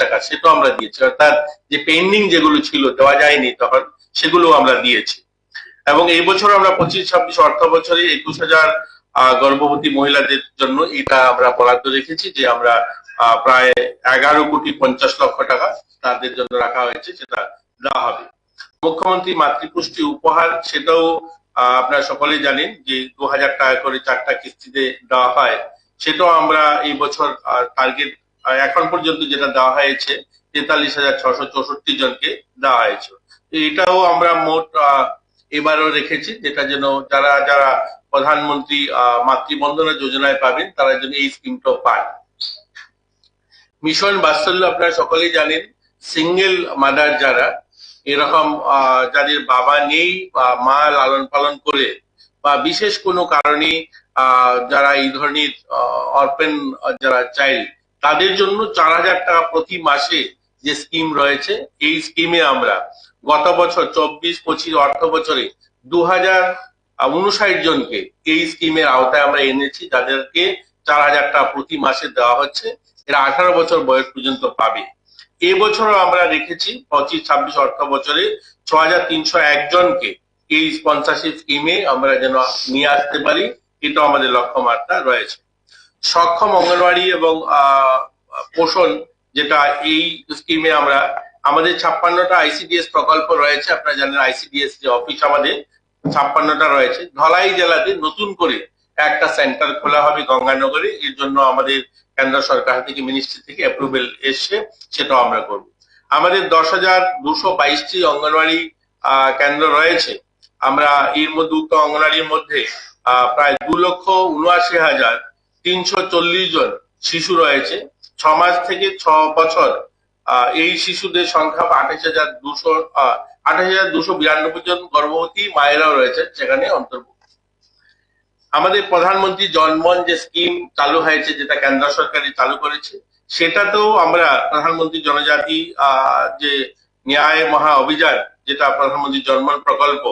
টাকা, সেটাও আমরা দিয়েছি। অর্থাৎ যে পেন্ডিং যেগুলো ছিল, দেওয়া যায়নি তখন সেগুলো আমরা দিয়েছি। এবং এই বছর আমরা পঁচিশ, ছাব্বিশ অর্থ বছরে একুশ হাজার গর্ভবতী মহিলাদের জন্য এটা আমরা বরাদ্দ রেখেছি যে আমরা প্রায় এগারো কোটি পঞ্চাশ লক্ষ টাকা তাদের জন্য রাখা হয়েছে, সেটা দেওয়া হবে। মুখ্যমন্ত্রী মাতৃপুষ্টি উপহার, সেটাও আপনারা সকলেই জানেন যে দু হাজার টাকা করে চারটা কিস্তিতে দেওয়া হয়। সেটাও আমরা এই বছর টার্গেট এখন পর্যন্ত যেটা দেওয়া হয়েছে, তেতাল্লিশ হাজার ছশো চৌষট্টি জনকে দেওয়া হয়েছে। এটাও আমরা মোট এবারও রেখেছি, যেটা যেন যারা যারা প্রধানমন্ত্রী মাতৃবন্দনা যোজনায় পাবেন, তারা যেন এই স্কিমটাও পায়। মিশন বাৎসল্য আপনারা সকলেই জানেন, সিঙ্গেল মাদার যারা, এরকম যাদের বাবা নেই বা মা লালন পালন করে, বা বিশেষ কোনো কারণে যারা এই ধরনের অর্পেন যারা চাইল্ড তাদের জন্য চার হাজার টাকা প্রতি মাসে যে স্কিম রয়েছে, এই স্কিমে আমরা গত বছর চব্বিশ, পঁচিশ, অর্থ বছরে দু হাজার উনষাট জনকে এই স্কিমের আওতায় আমরা এনেছি। যাদেরকে চার হাজার টাকা প্রতি মাসে দেওয়া হচ্ছে। এরা আঠারো বছর বয়স পর্যন্ত পাবে। এবছরও আমরা রেখেছি পঁচিশ, ছাব্বিশ, অর্থ বছরে ছ হাজার তিনশো একজনকে এই স্পন্সরশিপ স্কিমে আমরা যেন নিয়ে আসতে পারি। এটাও আমাদের লক্ষ্যমাত্রা রয়েছে। সক্ষম অঙ্গনওয়াড়ি এবং পোষণ যেটা এই স্কিমে আমরা, আমাদের ছাপ্পান্নটা আইসিডিএস প্রকল্প রয়েছে, আপনারা জানেন আইসিডিএস যে অফিস আমাদের, ছাপ্পান্নটা রয়েছে। ধলাই জেলাতে নতুন করে একটা সেন্টার খোলা হবে গঙ্গানগরে, এর জন্য আমাদের কেন্দ্র সরকার থেকে মিনিস্ট্রি থেকে অ্যাপ্রুভেল এসছে, সেটাও আমরা করব। আমাদের দশ হাজার দুশো বাইশটি অঙ্গনওয়াড়ি কেন্দ্র রয়েছে। আমরা এর মধ্যে উক্ত অঙ্গনওয়াড়ির মধ্যে প্রায় দু লক্ষ উনআশি হাজার তিনশো চল্লিশ জন শিশু রয়েছে। ছ মাস থেকে ছ বছর এই শিশুদের সংখ্যা আঠাশ হাজার দুশো আঠাশ হাজার দুশো বিরানব্বই জন গর্ভবতী মায়েরাও রয়েছে সেখানে অন্তর্ভুক্ত। আমাদের প্রধানমন্ত্রী জনমন যে স্কিম চালু হয়েছে, যেটা কেন্দ্র সরকারই চালু করেছে, সেটাতেও আমরা প্রধানমন্ত্রী জনজাতি যে ন্যায় মহা অভিযান, যেটা প্রধানমন্ত্রী জনমন প্রকল্প,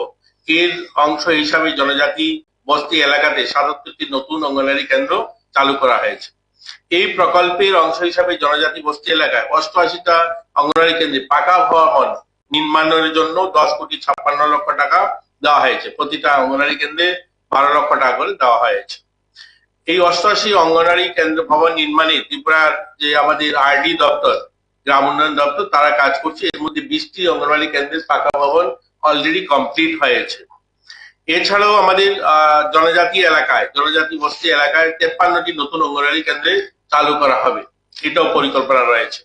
এর অংশ হিসাবে জনজাতি বস্তি এলাকাতে সাতাত্তরটি নতুন অঙ্গনারী কেন্দ্র চালু করা হয়েছে। এই প্রকল্পের অংশ হিসাবে জনজাতি বস্তি এলাকায় অষ্টআশিটা অঙ্গনারী কেন্দ্রে পাকা ভবন নির্মাণের জন্য দশ কোটি ছাপ্পান্ন লক্ষ টাকা দেওয়া হয়েছে। প্রতিটা অঙ্গনারী কেন্দ্রে বারো লক্ষ টাকা করে দেওয়া হয়েছে। এই অষ্টআশি অঙ্গনারী কেন্দ্র ভবন নির্মাণে ত্রিপুরার যে আমাদের আরডি দপ্তর, গ্রাম উন্নয়ন দপ্তর, তারা কাজ করছে। এর মধ্যে বিশটি অঙ্গনওয়াড়ি কেন্দ্রের পাকা ভবন অলরেডি কমপ্লিট হয়েছে। এছাড়াও আমাদের জনজাতি এলাকায়, জনজাতি বস্তি এলাকায় তেপ্পান্নটি নতুন অঙ্গনওয়াড়ি কেন্দ্রে চালু করা হবে। এটাও পরিকল্পনা রয়েছে।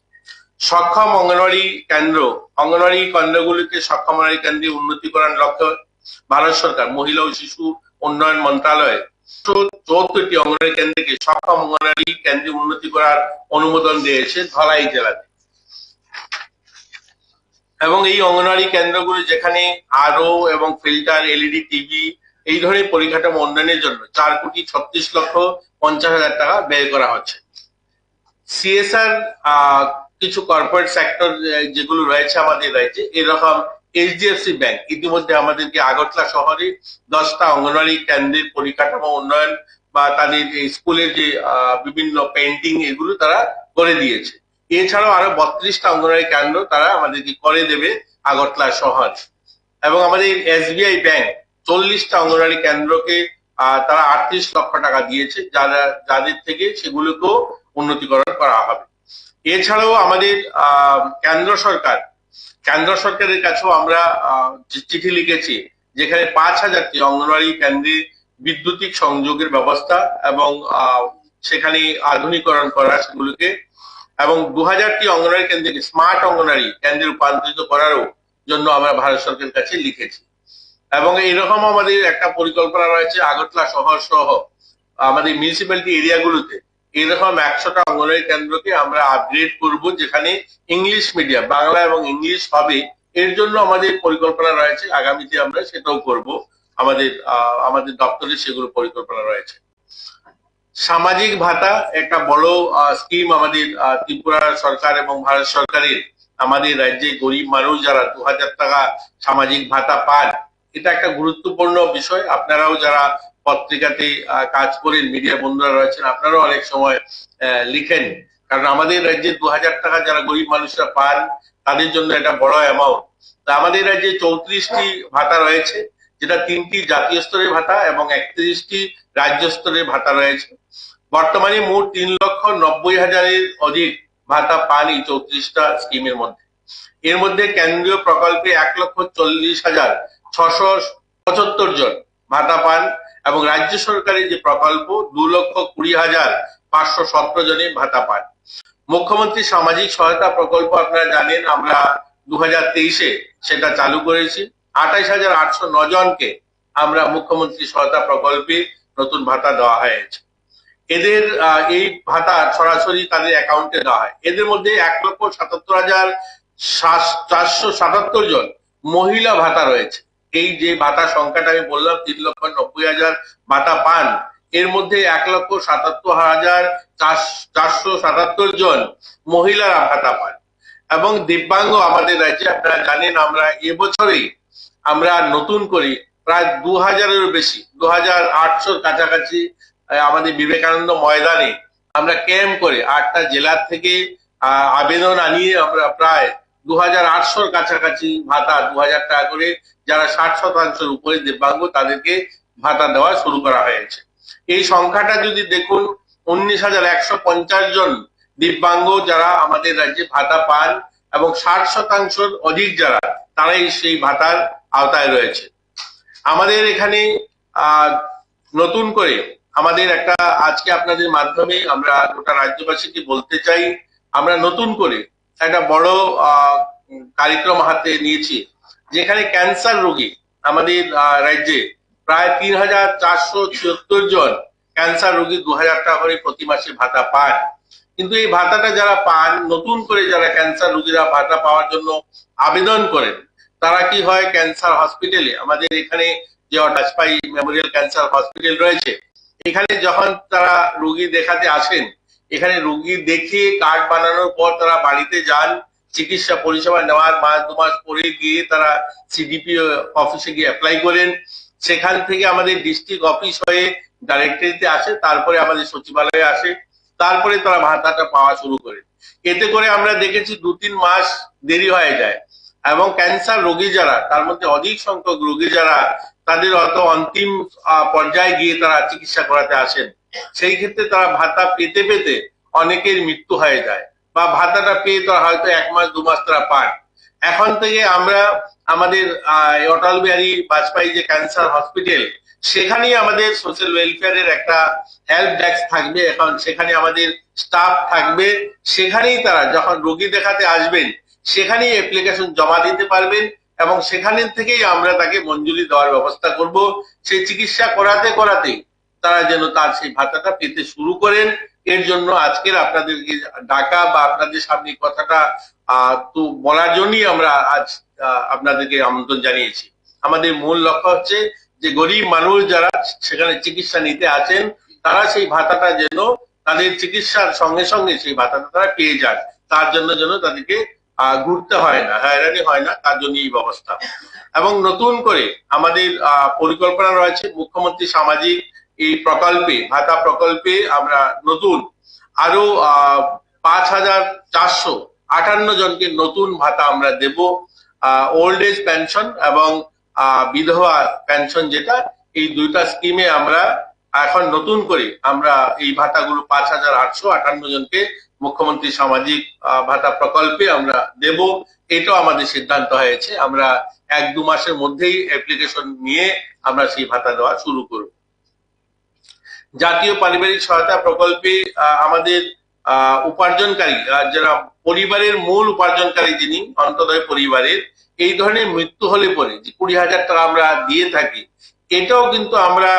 সক্ষম অঙ্গনওয়াড়ি কেন্দ্র, অঙ্গনওয়াড়ি কেন্দ্রগুলিকে সক্ষম অঙ্গনওয়াড়ি কেন্দ্রে উন্নতি করার লক্ষ্য ভারত সরকার, মহিলা ও শিশু উন্নয়ন মন্ত্রণালয় চৌত্রিশটি অঙ্গনওয়াড়ি কেন্দ্রকে সক্ষম অঙ্গনওয়াড়ি কেন্দ্রে উন্নতি করার অনুমোদন দিয়েছে ধলাই জেলাতে। এবং এই অঙ্গনওয়াড়ি কেন্দ্রগুলো যেখানে আরও এবং ফিল্টার, এলইডি, টিভি এই ধরনের পরিকাঠামো উন্নয়নের জন্য চার কোটি ছত্রিশ লক্ষ পঞ্চাশ হাজার টাকা ব্যয় করা হচ্ছে। সিএসআর কিছু কর্পোরেট সেক্টর যেগুলো রয়েছে আমাদের রাজ্যে, এরকম এইচডিএফসি ব্যাংক ইতিমধ্যে আমাদেরকে আগরতলা শহরে দশটা অঙ্গনওয়াড়ি কেন্দ্রের পরিকাঠামো উন্নয়ন বা তাদের স্কুলের যে বিভিন্ন পেন্টিং এগুলো তারা করে দিয়েছে। এছাড়াও আরও বত্রিশটা অঙ্গনওয়াড়ি কেন্দ্র তারা আমাদেরকে করে দেবে আগরতলা শহর। এবং আমাদের এসবিআই ব্যাংক চল্লিশটা অঙ্গনওয়াড়ি কেন্দ্রকে তারা আটত্রিশ লক্ষ টাকা দিয়েছে, যারা, যাদের থেকে সেগুলোকেও উন্নতিকরণ করা হবে। এছাড়াও আমাদের কেন্দ্র সরকার, কেন্দ্র সরকারের কাছেও আমরা চিঠি লিখেছি, যেখানে পাঁচ হাজারটি অঙ্গনওয়াড়ি কেন্দ্রে বিদ্যুতিক সংযোগের ব্যবস্থা এবং সেখানে আধুনিকরণ করা সেগুলোকে এবং দু হাজারটি অঙ্গনওয়াড়ি কেন্দ্রকে স্মার্ট অঙ্গনওয়াড়ি কেন্দ্রে রূপান্তরিত করারও জন্য আমরা ভারত সরকারের কাছে লিখেছি। এবং এরকম আমাদের একটা পরিকল্পনা রয়েছে আগরতলা শহর সহ আমাদের মিউনিসিপ্যালিটি এরিয়াগুলোতে এরকম একশোটা অঙ্গনওয়াড়ি কেন্দ্রকে আমরা আপগ্রেড করব যেখানে ইংলিশ মিডিয়াম বাংলা এবং ইংলিশ হবে। এর জন্য আমাদের পরিকল্পনা রয়েছে, আগামীতে আমরা সেটাও করব। আমাদের আমাদের দপ্তরে সেগুলো পরিকল্পনা রয়েছে। সামাজিক ভাতা একটা বড় স্কিম আমাদের ত্রিপুরা সরকার এবং ভারত সরকারের। আমাদের রাজ্যে গরিব মানুষ যারা দু হাজার টাকা সামাজিক ভাতা পান এটা একটা গুরুত্বপূর্ণ বিষয়। আপনারাও যারা পত্রিকাতে কাজ করেন মিডিয়া বন্ধুরা রয়েছেন, আপনারাও অনেক সময় লিখেন। কারণ আমাদের রাজ্যে দু হাজার টাকা যারা গরিব মানুষরা পান, তাদের জন্য এটা বড় অ্যামাউন্ট তা আমাদের রাজ্যে চৌত্রিশটি ভাতা রয়েছে, যেটা তিনটি জাতীয় স্তরের ভাতা এবং একত্রিশটি রাজ্য স্তরের ভাতা রয়েছে। বর্তমানে মোট তিন লক্ষ নব্বই হাজারের অধিক ভাতা পান এই চৌত্রিশটা স্কিমের মধ্যে। এর মধ্যে কেন্দ্রীয় প্রকল্পে এক লক্ষ চল্লিশ হাজার ছশো পঁচাত্তর জন ভাতা পান এবং রাজ্য সরকারের যে প্রকল্প, দু লক্ষ কুড়ি হাজার পাঁচশো সতেরো জনের ভাতা পান। মুখ্যমন্ত্রী সামাজিক সহায়তা প্রকল্প আপনারা জানেন, আমরা দু হাজার তেইশে সেটা চালু করেছি। আঠাইশ হাজার আটশো জনকে আমরা মুখ্যমন্ত্রী সহায়তা প্রকল্পে নতুন ভাতা দেওয়া হয়েছে। এদের এই ভাতা সরাসরি তাদের অ্যাকাউন্টে দেওয়া হয়। এদের মধ্যে এক লক্ষ সাতাত্তর হাজার চারশো সাতাত্তর জন মহিলা ভাতা রয়েছে। এই যে ভাতা সংখ্যাটা আমি বললাম, তিন লক্ষ নব্বই হাজার ভাতা পান, এর মধ্যে এক লক্ষ সাতাত্তর হাজার চারশো সাতাত্তর জন মহিলারা ভাতা পান। এবং দিব্যাঙ্গ আমাদের রাজ্যে, আপনারা জানেন আমরা এবছরেই আমরা নতুন করে, প্রায় দু হাজারেরও বেশি, দু হাজার আটশোর কাছাকাছি আমাদের বিবেকানন্দ ময়দানে আমরা ক্যাম্প করে আটটা জেলার থেকে আবেদন আনিয়ে আমরা প্রায় দু হাজার আটশোর কাছাকাছি ভাতা দু হাজার টাকা করে যারা ষাট শতাংশের উপরে দিব্যাঙ্গ তাদেরকে ভাতা দেওয়া শুরু করা হয়েছে। এই সংখ্যাটা যদি দেখুন, উনিশ হাজার একশো পঞ্চাশ জন দিব্যাঙ্গ যারা আমাদের রাজ্যে ভাতা পান এবং ষাট শতাংশের অধিক যারা, তারাই সেই ভাতার আওতায় রয়েছে। আমাদের এখানে নতুন করে আমাদের একটা, আজকে আপনাদের মাধ্যমে আমরা গোটা রাজ্যবাসীকে বলতে চাই, আমরা নতুন করে একটা বড় কার্যক্রম হাতে নিয়েছি, যেখানে ক্যান্সার রোগী আমাদের রাজ্যে প্রায় তিন হাজার চারশো ছিয়াত্তর জন ক্যান্সার রোগী দু হাজার টাকা করে প্রতি মাসে ভাতা পান কিন্তু এই ভাতাটা যারা পান, নতুন করে যারা ক্যান্সার রোগীরা ভাতা পাওয়ার জন্য আবেদন করেন, তারা কি হয়, ক্যান্সার হসপিটালে, আমাদের এখানে যে অটাসপাই মেমোরিয়াল ক্যান্সার হসপিটাল রয়েছে এখানে যখন তারা রুগী দেখাতে আসেন, এখানে রুগী দেখে কার্ড বানানোর পর তারা বাড়িতে যান, চিকিৎসা পরিষেবা নেওয়ার মাস দু মাস পরে গিয়ে তারা সিডিপি অফিসে গিয়ে অ্যাপ্লাই করেন। সেখান থেকে আমাদের ডিস্ট্রিক্ট অফিস হয়ে ডাইরেক্টরিতে আসে, তারপরে আমাদের সচিবালয়ে আসে, তারপরে তারা ভাতাটা পাওয়া শুরু করে। এতে করে আমরা দেখেছি দু তিন মাস দেরি হয়ে যায়। এবং ক্যান্সার রোগী যারা, তার মধ্যে অধিক সংখ্যক রোগী যারা তাদের অত অন্তিম পর্যায়ে গিয়ে তারা চিকিৎসা করাতে আসেন। সেই ক্ষেত্রে তারা ভাতা পেতে পেতে অনেকের মৃত্যু হয়ে যায়। বা ভাতাটা পেয়ে তারা হয়তো এক মাস, দু মাস তারা পান। এখন থেকে আমরা আমাদের অটল বিহারী বাজপেয়ী যে ক্যান্সার হসপিটাল, সেখানেই আমাদের সোশ্যাল ওয়েলফেয়ারের একটা হেল্প ডেস্ক থাকবে। এখন সেখানে আমাদের স্টাফ থাকবে। সেখানেই তারা যখন রোগী দেখাতে আসবেন, সেখানেই অ্যাপ্লিকেশন জমা দিতে পারবেন। এবং সেখান থেকেই আমরা তাকে মঞ্জুরি দেওয়ার ব্যবস্থা করব। সেই চিকিৎসা করাতে করাতে তারা যেন তার সেই ভাতাটা পেতে শুরু করেন। এর জন্য আজকের আপনাদেরকে ডাকা বা আপনাদের সামনে কথাটা তো বলার জন্যই আমরা আজ আপনাদেরকে আমন্ত্রণ জানিয়েছি। আমাদের মূল লক্ষ্য হচ্ছে যে গরিব মানুষ যারা সেখানে চিকিৎসা নিতে আছেন, তারা সেই ভাতাটা যেন তাদের চিকিৎসার সঙ্গে সঙ্গে সেই ভাতাটা তারা পেয়ে যান। তার জন্য যেন তাদেরকে ঘুরতে হয় না, হয়রানি হয় না, তার জন্য এই ব্যবস্থা। এবং নতুন করে আমাদের পরিকল্পনা রয়েছে মুখ্যমন্ত্রী সামাজিক এই প্রকল্পে, ভাতা প্রকল্পে আমরা নতুন আরও পাঁচ হাজার চারশো আটান্ন জনকে নতুন ভাতা আমরা দেব ওল্ড এজ পেনশন এবং বিধবা পেনশন যেটা, এই দুইটা স্কিমে আমরা এখন নতুন করে আমরা এই ভাতাগুলো পাঁচ হাজার আটশো আটান্ন জনকে মুখ্যমন্ত্রী সামাজিক ভাতা প্রকল্পে আমরা দেব। এটাও আমাদের সিদ্ধান্ত হয়েছে। আমরা এক দু মাসের মধ্যেই অ্যাপ্লিকেশন নিয়ে আমরা সেই ভাতা দেওয়া শুরু করব। জাতীয় পারিবারিক সহায়তা প্রকল্পে আমাদের উপার্জনকারী যারা পরিবারের মূল উপার্জনকারী যিনি, অন্তদয় পরিবারের, এই ধরনের মৃত্যু হলে পরে যে কুড়ি হাজার টাকা আমরা দিয়ে থাকি এটাও কিন্তু আমরা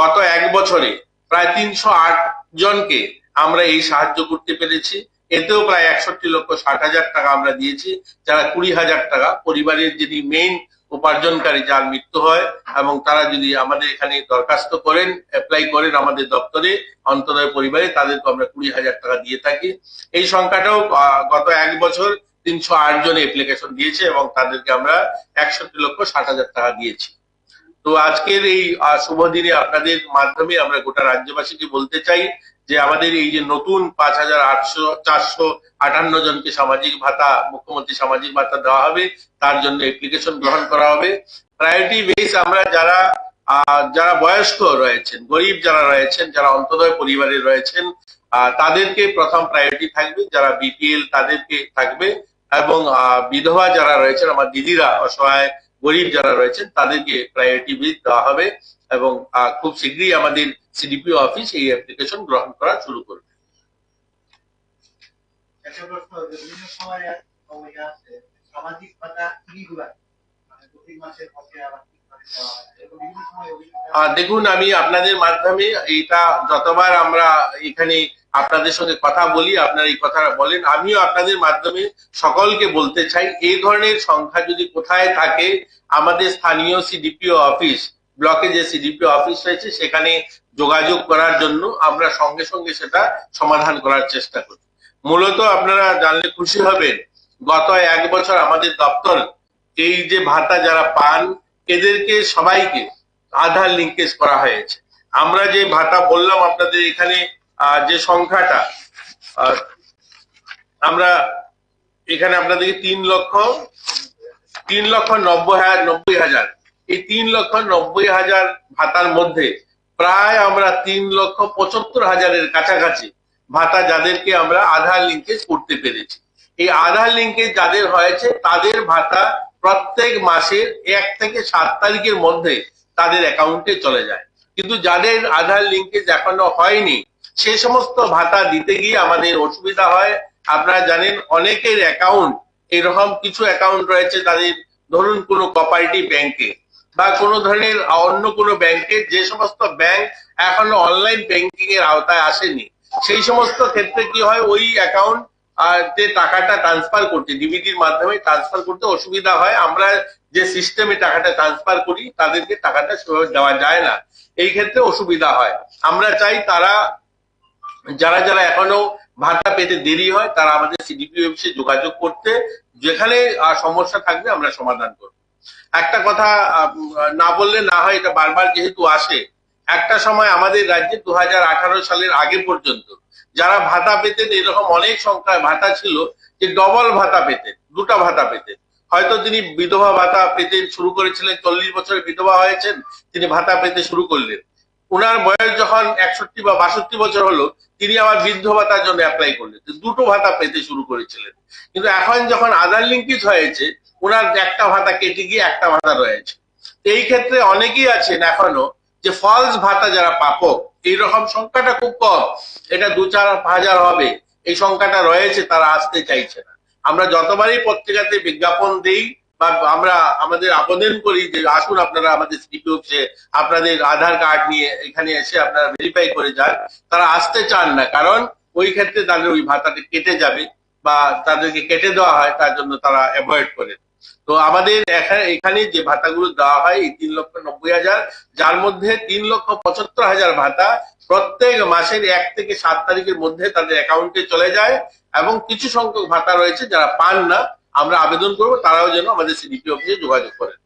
গত এক বছরে প্রায় তিনশো আট জনকে আমরা এই সাহায্য করতে পেরেছি। এতেও প্রায় একষট্টি লক্ষ ষাট হাজার টাকা আমরা দিয়েছি, যারা কুড়ি হাজার টাকা। পরিবারের যিনি মেইন উপার্জনকারী, যার মৃত্যু হয়, এবং তারা যদি আমাদের এখানে দরখাস্ত করেন অ্যাপ্লাই করেন আমাদের দপ্তরে অন্তদয় পরিবারে, তাদেরকে আমরা কুড়ি হাজার টাকা দিয়ে থাকি। এই সংখ্যাটাও গত এক বছর তিনশো আট জন অ্যাপ্লিকেশন দিয়েছে, এবং তাদেরকে আমরা একষট্টি লক্ষ ষাট হাজার টাকা দিয়েছি। তো আজকের এই শুভ দিনে আপনাদের মাধ্যমে আমরা গোটা রাজ্যবাসীকে বলতে চাই যে আমাদের এই যে নতুন পাঁচ হাজার আটশো, চারশো আটান্ন জনকে সামাজিক ভাতা, মুখ্যমন্ত্রী সামাজিক ভাতা দেওয়া হবে, তার জন্য অ্যাপ্লিকেশন গ্রহণ করা হবে। প্রায়োরিটি বেস আমরা যারা যারা বয়স্ক রয়েছেন, গরিব যারা রয়েছেন, যারা অন্তদয় পরিবারে রয়েছেন তাদেরকে প্রথম প্রায়োরিটি থাকবে, যারা বিপিএল তাদেরকে থাকবে এবং বিধবা যারা রয়েছেন, আমার দিদিরা অসহায় গরিব যারা রয়েছেন তাদেরকে প্রায়োরিটি দেওয়া হবে এবং খুব শীঘ্রই আমাদের সিডিপিও অফিস এই অ্যাপ্লিকেশন গ্রহণ করা শুরু করবে। মানে দেখুন আমি আপনাদের মাধ্যমে এটা যতবার আমরা এখানে আপনাদের সঙ্গে কথা বলি, আপনারা এই কথাটা বলেন। আমিও আপনাদের মাধ্যমে সকলকে বলতে চাই, এই ধরনের সংখ্যা যদি কোথায় থাকে, আমাদের স্থানীয় সিডিপিও অফিস ব্লকে যে সিডিপিও অফিস রয়েছে, সেখানে যোগাযোগ করার জন্য আমরা সঙ্গে সঙ্গে সেটা সমাধান করার চেষ্টা করি। মূলত আপনারা জানলে খুশি হবেন, গত এক বছর আমাদের দপ্তর এই যে ভাতা যারা পান, এদেরকে সবাইকে আধার লিঙ্কেজ করা হয়েছে। আমরা যে ভাতা বললাম আপনাদের এখানে যে সংখ্যাটা আমরা এখানে আপনাদেরকে তিন লক্ষ তিন লক্ষ নব্বই হাজার নব্বই হাজার। এই তিন লক্ষ নব্বই হাজার ভাতার মধ্যে প্রায় আমরা তিন লক্ষ পঁচাত্তর হাজারের কাছাকাছি ভাতা যাদেরকে আমরা আধার লিঙ্কেজ করতে পেরেছি। এই আধার লিঙ্কেজ যাদের হয়েছে, তাদের ভাতা প্রত্যেক মাসের এক থেকে সাত তারিখের মধ্যে তাদের অ্যাকাউন্টে চলে যায়। কিন্তু যাদের আধার লিঙ্কেজ এখনও হয়নি সে সমস্ত ভাতা দিতে গিয়ে আমাদের অসুবিধা হয়। আপনারা জানেন, অনেকের অ্যাকাউন্ট এরকম কিছু অ্যাকাউন্ট রয়েছে তাদের, ধরুন কোনো কোঅপারেটিভ ব্যাংকে বা কোনো ধরনের অন্য কোনো ব্যাংকে যে সমস্ত ব্যাংক এখনও অনলাইন ব্যাংকিং এর আওতায় আসেনি। সেই সমস্ত ক্ষেত্রে কি হয়, ওই অ্যাকাউন্ট যে টাকাটা ট্রান্সফার করতে ডিবিটির মাধ্যমে ট্রান্সফার করতে অসুবিধা হয়। আমরা যে সিস্টেমে টাকাটা ট্রান্সফার করি, তাদেরকে টাকাটা দেওয়া যায় না। এই ক্ষেত্রে অসুবিধা হয়। আমরা চাই তারা যারা যারা এখনও ভাতা পেতে দেরি হয়, তারা আমাদের সিডিপি অফিসে যোগাযোগ করতে, যেখানে সমস্যা থাকবে আমরা সমাধান করব। একটা কথা না বললে না হয়, এটা বারবার যেহেতু আসে, একটা সময় আমাদের রাজ্যে দু হাজার আঠারো সালের আগে পর্যন্ত যারা ভাতা পেতেন, এরকম অনেক সংখ্যায় ভাতা ছিল যে ডবল ভাতা পেতেন, দুটা ভাতা পেতেন। হয়তো তিনি বিধবা ভাতা পেতে শুরু করেছিলেন, চল্লিশ বছরের বিধবা হয়েছেন, তিনি ভাতা পেতে শুরু করলেন। ওনার বয়স যখন একষট্টি বা বাষট্টি বছর হলো, তিনি আবার বৃদ্ধ ভাতার জন্য অ্যাপ্লাই করলেন। দুটো ভাতা পেতে শুরু করেছিলেন। কিন্তু এখন যখন আধার লিঙ্কেজ হয়েছে ওনার একটা ভাতা কেটে গিয়ে একটা ভাতা রয়েছে। এই ক্ষেত্রে অনেকেই আছেন এখনও যে ফলস ভাতা যারা প্রাপক এইরকম সংখ্যাটা খুব কম। এটা দু চার হাজার হবে। এই সংখ্যাটা রয়েছে, তারা আসতে চাইছে না। আমরা যতবারই পত্রিকাতে বিজ্ঞাপন দেই বা আমরা আমাদের আবেদন করি যে আসুন আপনারা আমাদের সিপি অফিসে আপনাদের আধার কার্ড নিয়ে এখানে এসে আপনারা ভেরিফাই করে যান। তারা আসতে চান না, কারণ ওই ক্ষেত্রে তাদের ওই ভাতাটা কেটে যাবে বা তাদেরকে কেটে দেওয়া হয়, তার জন্য তারা অ্যাভয়েড করে। তো আমাদের এখানে এখানে যে ভাতাগুলো দেওয়া হয়, এই তিন লক্ষ নব্বই হাজার, যার মধ্যে তিন লক্ষ পঁচাত্তর হাজার ভাতা প্রত্যেক মাসের এক থেকে সাত তারিখের মধ্যে তাদের অ্যাকাউন্টে চলে যায় এবং কিছু সংখ্যক ভাতা রয়েছে যারা পান না। আমরা আবেদন করব, তারাও যেন আমাদের সিডিপি অফিসে যোগাযোগ করেন।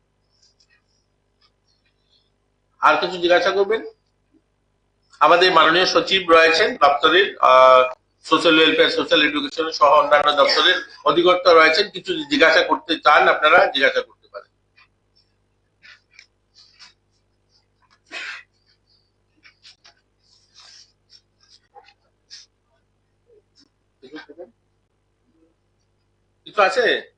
আর কিছু জিজ্ঞাসা করবেন? আমাদের মাননীয় সচিব রয়েছেন দপ্তরের সোশ্যাল ওয়েলফেয়ার সোশ্যাল এডুকেশন সহ অন্যান্য দপ্তরের অধিকর্তা রয়েছেন। কিছু জিজ্ঞাসা করতে চান আপনারা, জিজ্ঞাসা করতে clase